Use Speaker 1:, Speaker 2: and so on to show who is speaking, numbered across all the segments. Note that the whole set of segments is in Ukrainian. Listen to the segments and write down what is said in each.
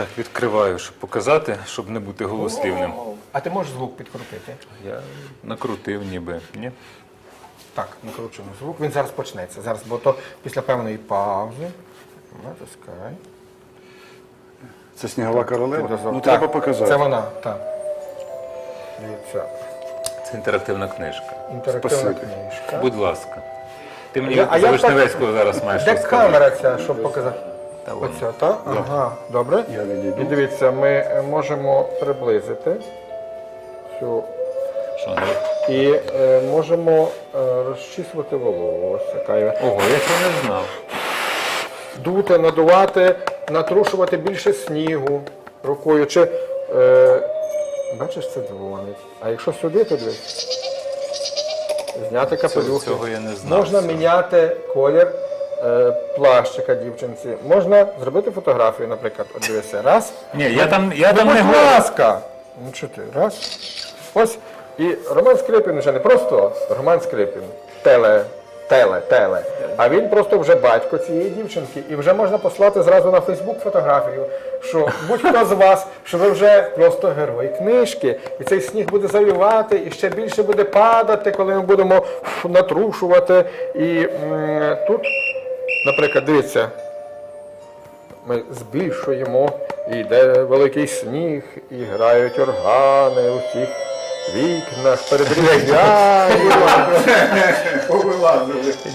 Speaker 1: Так, відкриваю, щоб показати, щоб не бути голослівним.
Speaker 2: А ти можеш звук підкрутити?
Speaker 1: Я накрутив ніби. Ні?
Speaker 2: Так, накручуємо звук. Він зараз почнеться. Зараз, бо то після певної паузи. Натискай.
Speaker 3: Це снігова королева? Ну
Speaker 2: Так,
Speaker 3: треба показати.
Speaker 2: Це вона, так. Дивіться,
Speaker 1: Це інтерактивна книжка.
Speaker 2: інтерактивна
Speaker 3: Спасибі.
Speaker 2: книжка.
Speaker 1: Будь ласка. Ти мені
Speaker 2: Я- а
Speaker 1: за Вишневецького зараз маєш
Speaker 2: Де
Speaker 1: розказати.
Speaker 2: камера ця, щоб показати?
Speaker 1: Та.
Speaker 2: Оця, так? Ага, добре.
Speaker 3: Я відійду.
Speaker 2: І дивіться, ми е, можемо приблизити цю
Speaker 1: Що, не-
Speaker 2: і е, можемо е, розчісувати волосся. Кайве.
Speaker 1: Ого, я цього не знав.
Speaker 2: Дути, надувати, натрушувати більше снігу рукою. Чи, е, бачиш, це дзвонить. А якщо сюди, то дивись. Зняти капелюх.
Speaker 1: цього я не знав.
Speaker 2: Можна міняти колір плащика дівчинці. Можна зробити фотографію, наприклад. От дивися, раз.
Speaker 1: Ні, я там, я
Speaker 2: Ну,
Speaker 1: там не
Speaker 2: будь
Speaker 1: говорю.
Speaker 2: ласка. Ну що ти, раз. Ось. І Роман Скрипін вже не просто Роман Скрипін, теле, теле, теле. А він просто вже батько цієї дівчинки. І вже можна послати зразу на Фейсбук фотографію, що будь-хто з вас, що ви вже просто герой книжки. І цей сніг буде завівати, і ще більше буде падати, коли ми будемо фу, натрушувати. І м, тут, наприклад, дивіться, ми збільшуємо, і йде великий сніг, і грають органи у всіх вікнах, передрізняємо.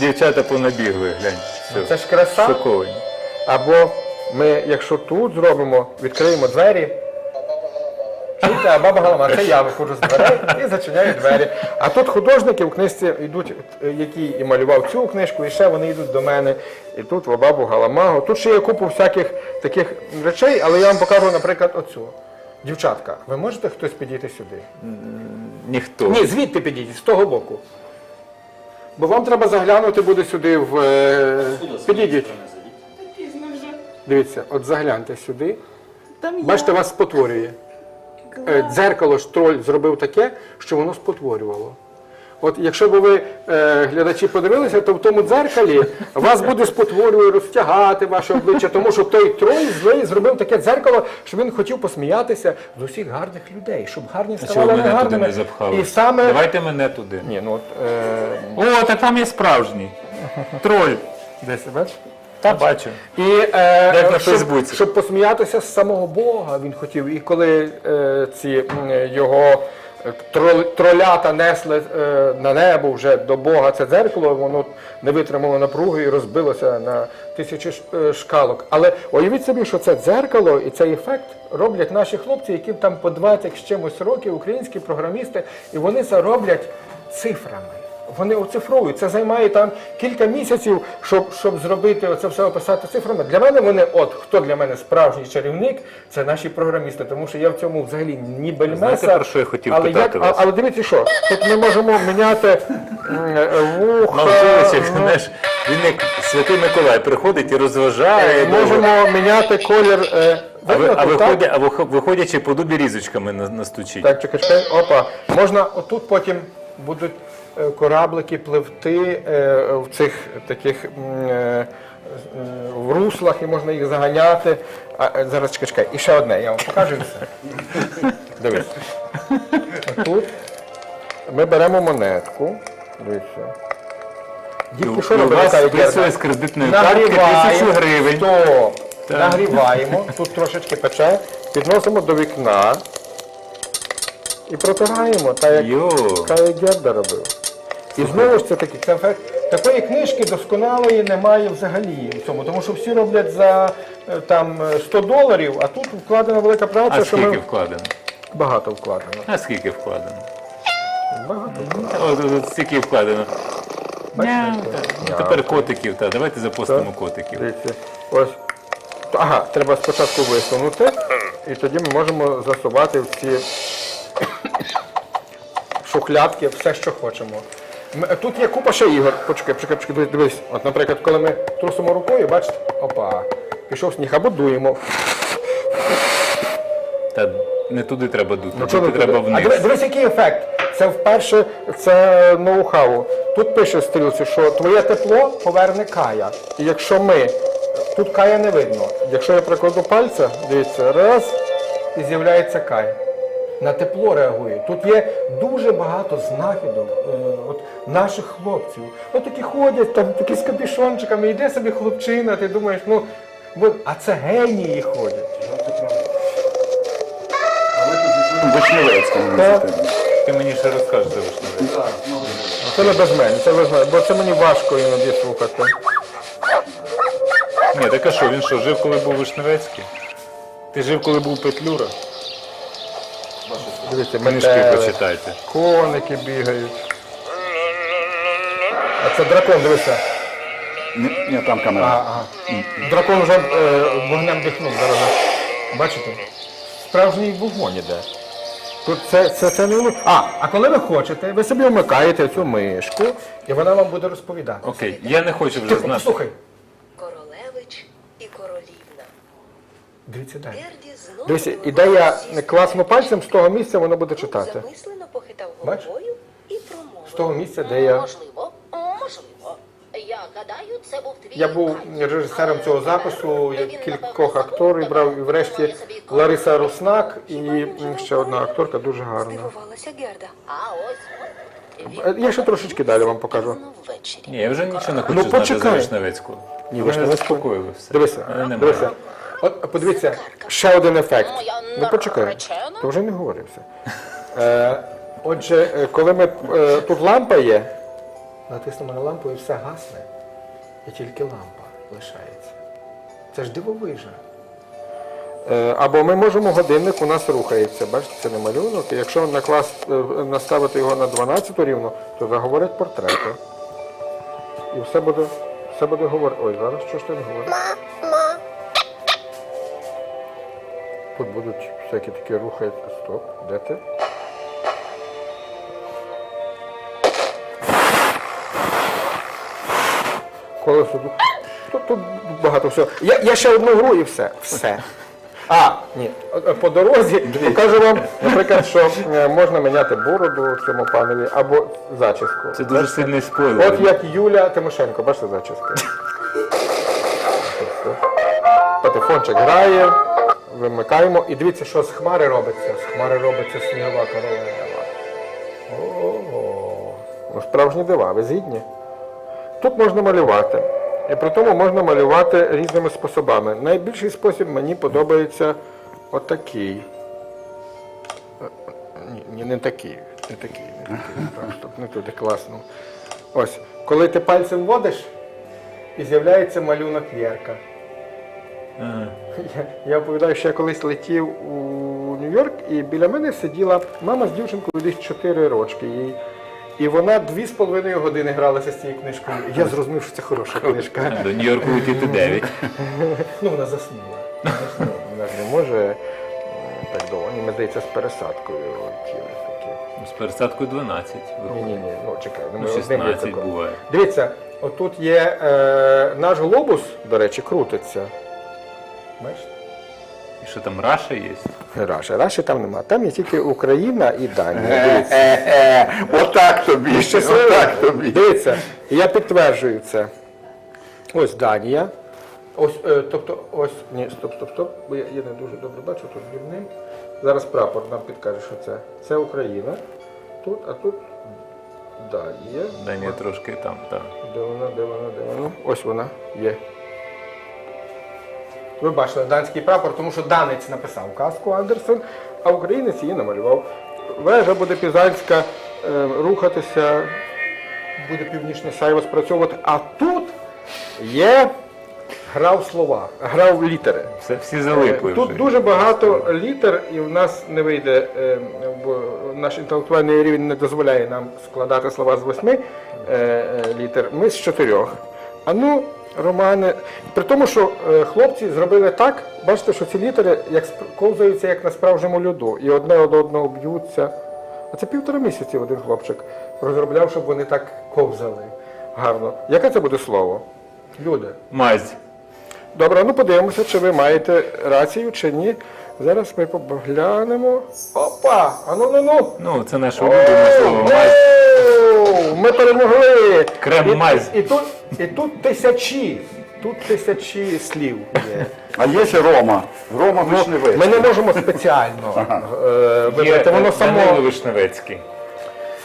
Speaker 1: Дівчата понабігли, глянь. Все.
Speaker 2: Це ж краса.
Speaker 1: Шоковані.
Speaker 2: Або ми, якщо тут зробимо, відкриємо двері. Чуєте, а баба Галама, це я виходжу з дверей і зачиняю двері. А тут художники в книжці йдуть, які і малював цю книжку, і ще вони йдуть до мене. І тут в бабу Галамагу. Тут ще є купу всяких таких речей, але я вам покажу, наприклад, оцю. Дівчатка, ви можете хтось підійти сюди?
Speaker 1: Ніхто.
Speaker 2: Ні, звідти підійдіть, з того боку. Бо вам треба заглянути буде сюди в. е, Підійдіть.
Speaker 4: Пізно вже.
Speaker 2: Дивіться, от загляньте сюди.
Speaker 4: Там я.
Speaker 2: Бачите, вас спотворює. Е, Дзеркало ж троль зробив таке, що воно спотворювало. От якщо б ви, е, глядачі, подивилися, то в тому дзеркалі вас буде спотворювати, розтягати ваше обличчя, тому що той троль злий зробив таке дзеркало, що він хотів посміятися з усіх гарних людей, щоб гарні ставали
Speaker 1: мене туди
Speaker 2: негарними.
Speaker 1: не запхали?
Speaker 2: І саме
Speaker 1: Давайте мене туди.
Speaker 2: ні, ну от е,
Speaker 1: О, так там є справжній. Троль.
Speaker 2: десь бачиш?
Speaker 1: Та бачу.
Speaker 2: І е,
Speaker 1: Як на
Speaker 2: щоб,
Speaker 1: Фейсбуці.
Speaker 2: щоб посміятися з самого Бога, він хотів. І коли е, ці м, його е, трол- тролята несли е, на небо вже до Бога це дзеркало, воно не витримало напруги і розбилося на тисячі ш- е, шкалок. Але уявіть собі, що це дзеркало і цей ефект роблять наші хлопці, які там по 20 з чимось років, українські програмісти, і вони це роблять цифрами. Вони оцифровують. Це займає там кілька місяців, щоб, щоб зробити це все описати цифрами. Для мене вони, от хто для мене справжній чарівник, це наші програмісти, тому що я в цьому взагалі ні бельмеса.
Speaker 1: Знаєте, про що я хотів
Speaker 2: але
Speaker 1: питати
Speaker 2: як,
Speaker 1: вас?
Speaker 2: але дивіться, що тут ми можемо міняти е, вуха.
Speaker 1: Мавзолець,
Speaker 2: ну,
Speaker 1: знаєш, він як святий Миколай приходить і розважає.
Speaker 2: е, можемо міняти колір. е,
Speaker 1: А, ви, а виходя, а вихо- виходячи по дубі різочками на- настучить.
Speaker 2: Так, чекай, чекай, опа. Можна отут потім будуть кораблики пливти е, в цих таких е, е, в руслах і можна їх заганяти. А, е, зараз чекай, чекай. І ще одне, я вам покажу все. Дивись. Тут ми беремо монетку. Дивіться. Дітки, що
Speaker 1: працює
Speaker 2: ікерка?
Speaker 1: з кредитної картки тисячу гривень.
Speaker 2: Стоп. Нагріваємо, тут трошечки пече, підносимо до вікна і протираємо, так як, як Герда робив. І знову ж це таки, це ефект. Такої книжки досконалої немає взагалі в цьому, тому що всі роблять за е, там е, 100 доларів, а тут вкладена велика праця,
Speaker 1: А
Speaker 2: що
Speaker 1: скільки
Speaker 2: ми
Speaker 1: вкладено?
Speaker 2: багато вкладено.
Speaker 1: А скільки вкладено?
Speaker 2: Багато.
Speaker 1: От, от, от стільки вкладено.
Speaker 2: Бачите?
Speaker 1: Ну, Тепер котиків, та давайте запустимо котиків.
Speaker 2: Дивіться, ось. Ага, треба спочатку висунути, і тоді ми можемо засувати в ці шухлядки все, що хочемо. М- Тут є купа ще ігор. Почекай, почекай, почекай, дивись. От, наприклад, коли ми трусимо рукою, бачите, опа, пішов сніг, або дуємо.
Speaker 1: Та не туди треба дути,
Speaker 2: Ну, чого
Speaker 1: дути треба
Speaker 2: туди? А
Speaker 1: вниз.
Speaker 2: дивись, дивись, який ефект. Це вперше це ноу-хау. Тут пише стрілці, що твоє тепло поверне кая. І якщо ми Тут кая не видно. Якщо я прикладу пальця, дивіться, раз, і з'являється кай. На тепло реагує. Тут є дуже багато знахідок е, от, наших хлопців. От такі ходять, там такі з капішончиками, йде собі хлопчина, ти думаєш, ну, а це генії ходять. Так.
Speaker 1: Ти мені ще розкажеш за вишневець.
Speaker 2: Це не без мене, це без мене, бо це мені важко іноді слухати.
Speaker 1: Ні, так а що, він що, жив, коли був Вишневецький? Ти жив, коли був Петлюра?
Speaker 2: Дивіться,
Speaker 1: Книжки
Speaker 2: метели,
Speaker 1: почитайте.
Speaker 2: коники бігають. А це дракон, дивися.
Speaker 3: Ні, ні, там камера.
Speaker 2: Ага. Дракон вже е, вогнем дихнув зараз. Бачите? Справжній вогонь іде. Тут це, це, це не... воно. А, а коли ви хочете, ви собі вмикаєте цю мишку, і вона вам буде розповідати.
Speaker 1: Окей, я не хочу вже
Speaker 2: Тихо,
Speaker 1: знати.
Speaker 2: слухай. Дивіться далі. Дивіться,
Speaker 5: вимагав
Speaker 2: іде я
Speaker 5: зі
Speaker 2: класно пальцем, з того місця воно буде читати.
Speaker 5: Замислено похитав
Speaker 2: Бачиш?
Speaker 5: головою і промовив.
Speaker 2: З того місця, де я.
Speaker 6: Можливо, можливо. Я гадаю, це був твій
Speaker 2: Я був
Speaker 6: Кай.
Speaker 2: режисером цього
Speaker 6: Але
Speaker 2: запису, я
Speaker 6: він,
Speaker 2: кількох
Speaker 6: напевно,
Speaker 2: акторів
Speaker 6: забув,
Speaker 2: брав, і
Speaker 6: напевно,
Speaker 2: врешті Лариса. Руснак і ще одна акторка дуже гарна.
Speaker 5: Здивувалася Герда.
Speaker 6: А ось
Speaker 2: Е, Я ще трошечки далі вам покажу.
Speaker 6: пізно ввечері.
Speaker 1: Ні, я вже нічого не хочу
Speaker 2: Ну,
Speaker 1: знати
Speaker 2: почекай.
Speaker 1: за Вишневецького.
Speaker 2: Ні,
Speaker 1: ви мене
Speaker 2: Вишневецького-
Speaker 1: заспокоїли все.
Speaker 2: Дивися,
Speaker 1: Мене немає.
Speaker 2: дивися. От подивіться, ще один ефект. Ну почекай, то вже не говорився. Е, отже, е, коли ми е, тут лампа є, натиснемо на лампу і все гасне. І тільки лампа лишається. Це ж дивовижа. Е, або ми можемо годинник, у нас рухається. Бачите, це не малюнок. І якщо наклас, е, наставити його на 12 рівно, то заговорять портрети. І все буде, все буде говорити. Ой, зараз що ж ти не говориш? Тут будуть всякі такі рухи. Стоп, де ти? Колесо тут. Тут, тут багато всього. Я, я ще одну гру і все. Все. А, ні. По дорозі покажу вам, наприклад, що е, можна міняти бороду цьому панові або зачіску.
Speaker 1: Це дуже сильний спойлер.
Speaker 2: От як Юля Тимошенко, бачите зачіска. Патефончик грає, вимикаємо. І дивіться, що з хмари робиться. З хмари робиться снігова королева. Ого. Ну, справжні дива, ви згідні? Тут можна малювати. І при тому можна малювати різними способами. Найбільший спосіб мені подобається отакий. Ні, не такий. Не такий, не такий. Просто не туди класно. Ось, коли ти пальцем водиш, і з'являється малюнок Вєрка.
Speaker 1: Ага.
Speaker 2: Я, я оповідаю, що я колись летів у Нью-Йорк, і біля мене сиділа мама з дівчинкою десь 4 рочки. Їй. І вона дві з половиною години гралася з цією книжкою. Я зрозумів, що це хороша книжка.
Speaker 1: До Нью-Йорку летіти 9.
Speaker 2: Ну, вона заснула. Ну, Вона ж не може так довго. Мені здається, з пересадкою летіли такі.
Speaker 1: З пересадкою 12.
Speaker 2: Ні, ні, ні, ну чекай, ну,
Speaker 1: Ну,
Speaker 2: ми
Speaker 1: 16 буває.
Speaker 2: Дивіться, отут є е, наш глобус, до речі, крутиться. Бачите?
Speaker 1: І що там Раша є?
Speaker 2: Раша. Раші там нема. Там є тільки Україна і Данія. Дивіться.
Speaker 3: Отак тобі.
Speaker 2: Щасливо.
Speaker 3: Отак тобі.
Speaker 2: Дивіться, я підтверджую це. Ось Данія. Ось, е, тобто, ось, ні, стоп, стоп, стоп, бо я, я не дуже добре бачу, тут вірним. Зараз прапор нам підкаже, що це. Це Україна. Тут, а тут Данія.
Speaker 1: Данія трошки там, так.
Speaker 2: Де вона, де вона, де вона? Ось вона є. Ви бачили данський прапор, тому що данець написав казку Андерсен, а українець її намалював. Вежа буде пізанська е, рухатися, буде північне сайво спрацьовувати. А тут є грав слова, грав літери.
Speaker 1: Все, всі залипли
Speaker 2: Тут
Speaker 1: вже.
Speaker 2: дуже багато літер, і в нас не вийде, е, бо наш інтелектуальний рівень не дозволяє нам складати слова з восьми е, е, літер. Ми з чотирьох. А ну, Романе, при тому, що е, хлопці зробили так, бачите, що ці літери як ковзаються як на справжньому льоду, і одне од одного б'ються. А це півтора місяці один хлопчик розробляв, щоб вони так ковзали гарно. Яке це буде слово? Люди.
Speaker 1: Мазь.
Speaker 2: Добре, ну подивимося, чи ви маєте рацію, чи ні. Зараз ми поглянемо. Опа! А ну ну ну!
Speaker 1: Ну, це наше улюблене слово мазь.
Speaker 2: Ми перемогли!
Speaker 1: Крем
Speaker 2: І-
Speaker 1: мазь.
Speaker 2: І, тут, і тут тисячі. тут тисячі слів є.
Speaker 3: А є ще Рома. Рома
Speaker 2: Ну,
Speaker 3: Вишневецький.
Speaker 2: ми не можемо спеціально е, вибрати, воно
Speaker 1: Данило
Speaker 2: само.
Speaker 1: Вишневецький.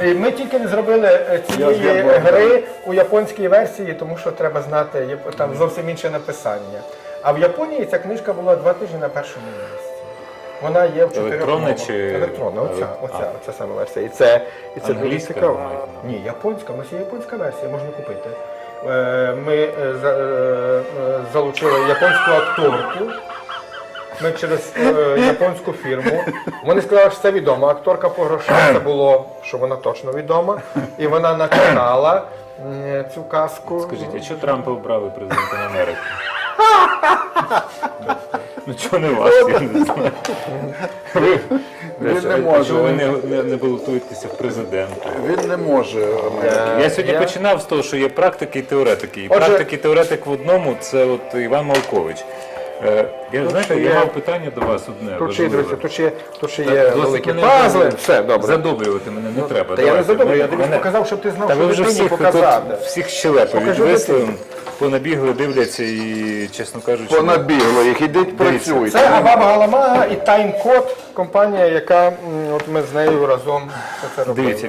Speaker 2: І Ми тільки не зробили е, цієї
Speaker 3: Я згадую.
Speaker 2: гри у японській версії, тому що треба знати, є- там зовсім інше написання. А в Японії ця книжка була два тижні на першому місці. Вона є в чотирьох
Speaker 1: Електронна
Speaker 2: мовах.
Speaker 1: чи-
Speaker 2: електронна? Оця,
Speaker 1: А.
Speaker 2: оця, оця саме версія. І це, і це дуже
Speaker 1: Англійська,
Speaker 2: цікаво.
Speaker 1: увазі?
Speaker 2: Ні, японська, у нас є японська версія, можна купити. Е, Ми е, за- е, е, залучили японську акторку. Ми через е, японську фірму. Вони сказали, що це відома акторка по грошах. Це було, що вона точно відома. І вона начитала м, цю казку.
Speaker 1: Скажіть, а чого Трампа обрали президентом Америки? Ну чого не вас? Я не знаю. Ви,
Speaker 3: Він не
Speaker 1: а
Speaker 3: може.
Speaker 1: чого ви не, не, не балотуєтеся в президенти?
Speaker 3: Він не може. Америки.
Speaker 1: Я сьогодні починав з того, що є практики і теоретики. І
Speaker 2: Отже-
Speaker 1: практик і теоретик в одному це от Іван Малкович. Е, я, знаєте,
Speaker 2: ще
Speaker 1: я
Speaker 2: є-
Speaker 1: мав питання до вас одне.
Speaker 2: Тут ще, є,
Speaker 1: важливе.
Speaker 2: друзі, тут ще, тут ще
Speaker 1: Так,
Speaker 2: є
Speaker 1: досить
Speaker 2: великі
Speaker 1: мене
Speaker 2: пазли.
Speaker 1: задобрювати.
Speaker 2: Все, добре.
Speaker 1: Задобрювати мене не треба.
Speaker 2: Та я не
Speaker 1: Давайте.
Speaker 2: задумав, я дивлюсь,
Speaker 1: мене-
Speaker 2: показав, щоб ти знав,
Speaker 1: Та
Speaker 2: що
Speaker 1: ви вже
Speaker 2: дитині
Speaker 1: всіх,
Speaker 2: показати.
Speaker 1: тут, всіх щелепи
Speaker 2: Покажи
Speaker 1: відвисли,
Speaker 2: дитині.
Speaker 1: Понабігли, дивляться і, чесно кажучи,
Speaker 3: Понабігло їх, ідіть працюйте.
Speaker 2: Це Абаба Галамага і Таймкод, компанія, яка м, от ми з нею разом це робили.
Speaker 1: дивіться,